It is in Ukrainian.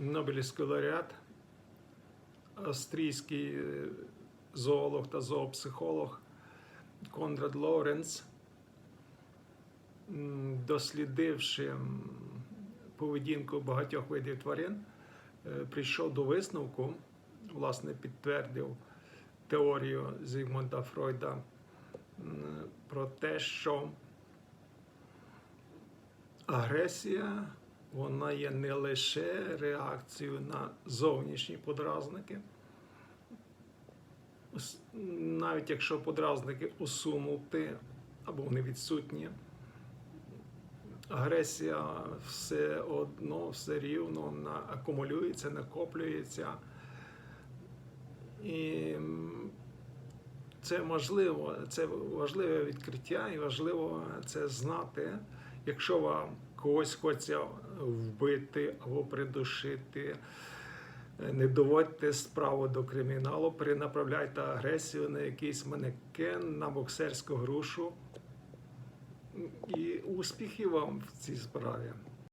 Нобелівський лауреат, австрійський е, зоолог та зоопсихолог Конрад Лоуренц, дослідивши поведінку багатьох видів тварин, е, прийшов до висновку, власне, підтвердив теорію Зігмунда Фройда про те, що агресія вона є не лише реакцією на зовнішні подразники, навіть якщо подразники усунути або вони відсутні, агресія все одно, все рівно акумулюється, накоплюється. І це можливо, це важливе відкриття, і важливо це знати, якщо вам когось хочеться вбити або придушити. е, Не доводьте справу до криміналу, перенаправляйте агресію на якийсь манекен, на боксерську грушу. І успіхів вам в цій справі.